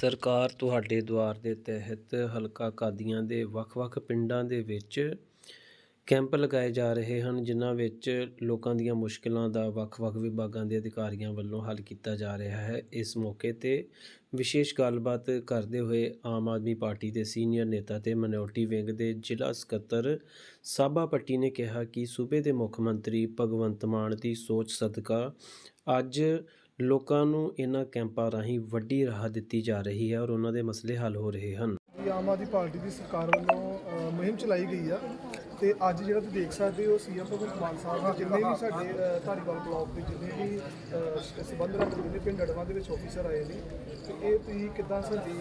ਸਰਕਾਰ ਤੁਹਾਡੇ ਦੁਆਰ ਦੇ ਤਹਿਤ ਹਲਕਾ ਕਾਦੀਆਂ ਦੇ ਵੱਖ-ਵੱਖ ਪਿੰਡਾਂ ਦੇ ਵਿੱਚ ਕੈਂਪ ਲਗਾਏ ਜਾ ਰਹੇ ਹਨ, ਜਿਨ੍ਹਾਂ ਵਿੱਚ ਲੋਕਾਂ ਦੀਆਂ ਮੁਸ਼ਕਲਾਂ ਦਾ ਵੱਖ-ਵੱਖ ਵਿਭਾਗਾਂ ਦੇ ਅਧਿਕਾਰੀਆਂ ਵੱਲੋਂ ਹੱਲ ਕੀਤਾ ਜਾ ਰਿਹਾ ਹੈ। ਇਸ ਮੌਕੇ ਤੇ ਵਿਸ਼ੇਸ਼ ਗੱਲਬਾਤ ਕਰਦੇ ਹੋਏ ਆਮ ਆਦਮੀ ਪਾਰਟੀ ਦੇ ਸੀਨੀਅਰ ਨੇਤਾ ਤੇ ਮਿਨੋਰਟੀ ਵਿੰਗ ਦੇ ਜ਼ਿਲ੍ਹਾ ਸਕੱਤਰ ਸਾਬਾ ਪੱਟੀ ਨੇ ਕਿਹਾ ਕਿ ਸੂਬੇ ਦੇ ਮੁੱਖ ਮੰਤਰੀ ਭਗਵੰਤ ਮਾਨ ਦੀ ਸੋਚ ਸਦਕਾ ਅੱਜ ਲੋਕਾਂ ਨੂੰ ਇਹਨਾਂ ਕੈਂਪਾਂ ਰਾਹੀਂ ਵੱਡੀ ਰਾਹਤ ਦਿੱਤੀ ਜਾ ਰਹੀ ਹੈ ਔਰ ਉਹਨਾਂ ਦੇ ਮਸਲੇ ਹੱਲ ਹੋ ਰਹੇ ਹਨ। ਇਹ ਆਮ ਆਦਮੀ ਪਾਰਟੀ ਦੀ ਸਰਕਾਰ ਵੱਲੋਂ ਅ, ਮੁਹਿੰਮ ਚਲਾਈ ਗਈ ਆ ਤੇ ਅੱਜ ਜਿਹੜਾ ਤੁਸੀਂ ਦੇਖ ਸਕਦੇ ਹੋ ਸੀਐਮ ਭਗਵੰਤ ਮਾਨ ਸਾਹਿਬ ਦੇ ਜਿੰਨੇ ਵੀ ਸਾਡੇ ਅ, ਧਾਰੀਵਾਲ ਬਲਾਕ ਦੇ ਜਿੰਨੇ ਵੀ ਸੰਬੰਧ ਰੱਖਦੇ ਨੇ ਪਿੰਡ ਅਡਵਾਂ ਦੇ ਵਿੱਚ ਆਫੀਸਰ ਆਏ ਨੇ। ਤੇ ਇਹ ਤੁਸੀਂ ਕਿੱਦਾਂ ਸਾਡੀ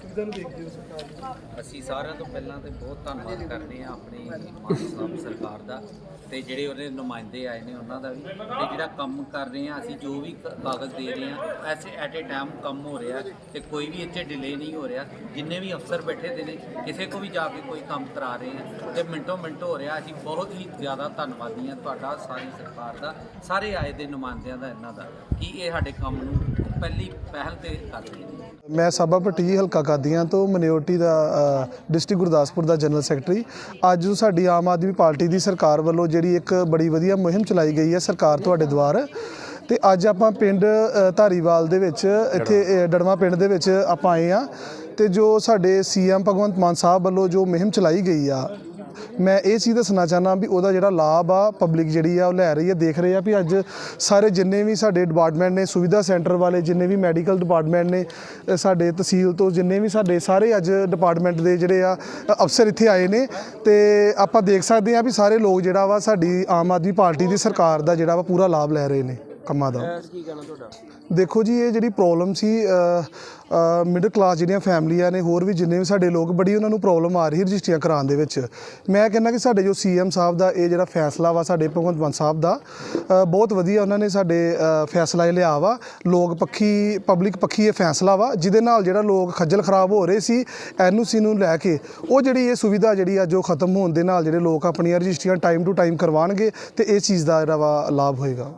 ਸੁਵਿਧਾ ਨੂੰ ਦੇਖਦੇ ਹੋ ਸਰਕਾਰ ਦੀ ਅਸੀਂ ਸਾਰਿਆਂ ਤੋਂ ਪਹਿਲਾਂ ਤੇ ਬਹੁਤ ਧੰਨਵਾਦ ਕਰਦੇ ਹਾਂ ਆਪਣੀ ਮਾਨ ਸਾਹਿਬ ਸਰਕਾਰ ਦਾ ਤੇ ਜਿਹੜੇ ਉਹਦੇ ਨੁਮਾਇੰਦੇ ਆਏ ਨੇ ਉਹਨਾਂ ਦਾ ਵੀ। ਤੇ ਜਿਹੜਾ ਕੰਮ ਕਰ ਰਹੇ ਹਾਂ, ਅਸੀਂ ਜੋ ਵੀ ਕਾਗਜ਼ ਦੇ ਰਹੇ ਹਾਂ, ਐਸੇ ਐਟ ਏ ਟਾਈਮ ਕੰਮ ਹੋ ਰਿਹਾ ਤੇ ਕੋਈ ਵੀ ਇੱਥੇ ਡਿਲੇ ਨਹੀਂ ਹੋ ਰਿਹਾ। ਜਿੰਨੇ ਵੀ ਅਫਸਰ ਬੈਠੇ ਦੇ ਨੇ, ਕਿਸੇ ਕੋ ਵੀ ਜਾ ਕੇ ਕੋਈ ਕੰਮ ਕਰਾ ਰਹੇ ਹਾਂ ਤੇ ਮਿੰਟੋ ਮਿੰਟ ਹੋ ਰਿਹਾ, ਅਸੀਂ ਬਹੁਤ ਹੀ ਜ਼ਿਆਦਾ ਧੰਨਵਾਦੀ ਹਾਂ ਤੁਹਾਡਾ, ਸਾਰੀ ਸਰਕਾਰ ਦਾ, ਸਾਰੇ ਆਏ ਦੇ ਨੁਮਾਇੰਦਿਆਂ ਦਾ, ਇਹਨਾਂ ਦਾ। ਕਿ ਇਹ ਸਾਡੇ ਕੰਮ ਨੂੰ ਪਹਿਲੀ ਪਹਿਲ ਤੇ ਕਰ ਰਹੇ ਨੇ ਮੈਂ ਸਾਬਾ ਭੱਟੀ ਹਲਕਾ ਕਾਦੀਆਂ ਤੋਂ ਮਿਨੋਰਟੀ ਦਾ ਡਿਸਟ੍ਰਿਕਟ ਗੁਰਦਾਸਪੁਰ ਦਾ ਜਨਰਲ ਸੈਕਟਰੀ। ਅੱਜ ਜੋ ਸਾਡੀ ਆਮ ਆਦਮੀ ਪਾਰਟੀ ਦੀ ਸਰਕਾਰ ਵੱਲੋਂ ਜਿਹੜੀ ਇੱਕ ਬੜੀ ਵਧੀਆ ਮੁਹਿੰਮ ਚਲਾਈ ਗਈ ਹੈ ਸਰਕਾਰ ਤੁਹਾਡੇ ਦੁਆਰ। ਤੇ ਅੱਜ ਆਪਾਂ ਪਿੰਡ ਧਾਰੀਵਾਲ ਦੇ ਵਿੱਚ ਇੱਥੇ ਡੜਵਾ। ਪਿੰਡ ਦੇ ਵਿੱਚ ਆਪਾਂ ਆਏ ਆ ਤੇ ਜੋ ਸਾਡੇ ਸੀਐਮ ਭਗਵੰਤ ਮਾਨ ਸਾਹਿਬ ਵੱਲੋਂ ਜੋ ਮੁਹਿੰਮ ਚਲਾਈ ਗਈ ਆ ਮੈਂ ਇਹ ਚੀਜ਼ ਦੱਸਣਾ ਚਾਹਨਾ ਵੀ ਉਹਦਾ ਜਿਹੜਾ ਲਾਭ ਆ ਪਬਲਿਕ ਜਿਹੜੀ ਆ, ਉਹ ਲੈ ਰਹੀ ਹੈ ਦੇਖ ਰਹੇ ਆ ਵੀ ਅੱਜ ਸਾਰੇ ਜਿੰਨੇ ਵੀ ਸਾਡੇ ਡਿਪਾਰਟਮੈਂਟ ਨੇ, ਸੁਵਿਧਾ ਸੈਂਟਰ ਵਾਲੇ, ਜਿੰਨੇ ਵੀ ਮੈਡੀਕਲ ਡਿਪਾਰਟਮੈਂਟ ਨੇ ਸਾਡੇ ਤਹਿਸੀਲ ਤੋਂ ਜਿੰਨੇ ਵੀ ਸਾਡੇ ਸਾਰੇ ਅੱਜ ਡਿਪਾਰਟਮੈਂਟ ਦੇ ਜਿਹੜੇ ਆ ਅਫਸਰ ਇੱਥੇ ਆਏ ਨੇ ਤੇ ਆਪਾਂ ਦੇਖ ਸਕਦੇ ਆ ਵੀ ਸਾਰੇ ਲੋਕ ਜਿਹੜਾ ਵਾ ਸਾਡੀ ਆਮ ਆਦਮੀ ਪਾਰਟੀ ਦੀ ਸਰਕਾਰ ਦਾ ਜਿਹੜਾ ਵਾ ਪੂਰਾ ਲਾਭ ਲੈ ਰਹੇ ਨੇ। ਕੰਮਾਂ ਦਾ। ਕੀ ਕਹਿਣਾ ਤੁਹਾਡਾ? ਦੇਖੋ ਜੀ ਇਹ ਜਿਹੜੀ ਪ੍ਰੋਬਲਮ ਸੀ ਮਿਡਲ ਕਲਾਸ ਜਿਹੜੀਆਂ ਫੈਮਲੀਆਂ ਨੇ ਹੋਰ ਵੀ ਜਿੰਨੇ ਵੀ ਸਾਡੇ ਲੋਕ ਬੜੀ ਉਹਨਾਂ ਨੂੰ ਪ੍ਰੋਬਲਮ ਆ ਰਹੀ ਰਜਿਸਟਰੀਆਂ ਕਰਾਉਣ ਦੇ ਵਿੱਚ। ਮੈਂ ਕਹਿੰਦਾ ਕਿ ਸਾਡੇ ਜੋ ਸੀਐਮ ਸਾਹਿਬ ਦਾ ਇਹ ਜਿਹੜਾ ਫੈਸਲਾ ਵਾ ਸਾਡੇ ਭਗਵੰਤ ਮਾਨ ਸਾਹਿਬ ਦਾ ਬਹੁਤ ਵਧੀਆ ਉਹਨਾਂ ਨੇ ਸਾਡੇ ਫੈਸਲਾ ਇਹ ਲਿਆ ਵਾ। ਲੋਕ ਪੱਖੀ ਪਬਲਿਕ ਪੱਖੀ ਇਹ ਫੈਸਲਾ ਵਾ ਜਿਹਦੇ ਨਾਲ ਜਿਹੜਾ ਲੋਕ ਖੱਜਲ ਖਰਾਬ ਹੋ ਰਹੇ ਸੀ ਐਨਓਸੀ ਨੂੰ ਲੈ ਕੇ ਉਹ ਜਿਹੜੀ ਇਹ ਸੁਵਿਧਾ ਜਿਹੜੀ ਅੱਜ ਉਹ ਖਤਮ ਹੋਣ ਦੇ ਨਾਲ ਜਿਹੜੇ ਲੋਕ ਆਪਣੀਆਂ ਰਜਿਸਟਰੀਆਂ ਟਾਈਮ ਟੂ ਟਾਈਮ ਕਰਵਾਉਣਗੇ ਤੇ ਇਸ ਚੀਜ਼ ਦਾ ਜਿਹੜਾ ਵਾ ਲਾਭ ਹੋਏਗਾ।